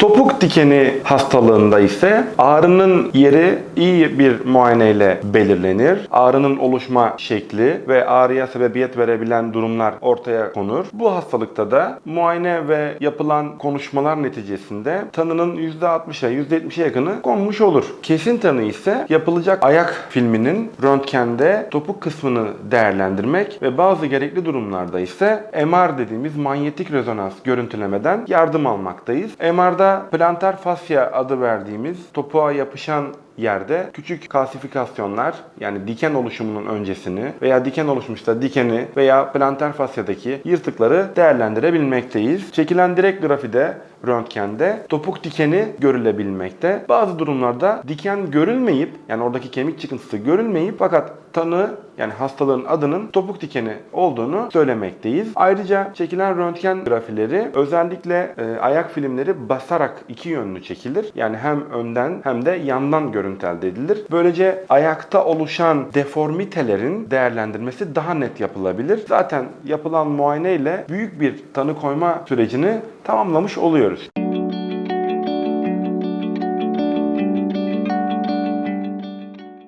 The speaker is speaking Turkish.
Topuk dikeni hastalığında ise ağrının yeri iyi bir muayeneyle belirlenir. Ağrının oluşma şekli ve ağrıya sebebiyet verebilen durumlar ortaya konur. Bu hastalıkta da muayene ve yapılan konuşmalar neticesinde tanının %60'a %70'e yakını konmuş olur. Kesin tanı ise yapılacak ayak filminin röntgende topuk kısmını değerlendirmek ve bazı gerekli durumlarda ise MR dediğimiz manyetik rezonans görüntülemeden yardım almaktayız. MR'da plantar fasya adı verdiğimiz topuğa yapışan yerde küçük kalsifikasyonlar yani diken oluşumunun öncesini veya diken oluşmuşsa dikeni veya plantar fasyadaki yırtıkları değerlendirebilmekteyiz. Çekilen direkt grafide röntgende topuk dikeni görülebilmekte. Bazı durumlarda diken görülmeyip yani oradaki kemik çıkıntısı görülmeyip fakat tanı yani hastalığın adının topuk dikeni olduğunu söylemekteyiz. Ayrıca çekilen röntgen grafileri özellikle e, ayak filmleri basarak iki yönlü çekilir. Yani hem önden hem de yandan görüntü elde edilir. Böylece ayakta oluşan deformitelerin değerlendirmesi daha net yapılabilir. Zaten yapılan muayene ile büyük bir tanı koyma sürecini tamamlamış oluyoruz.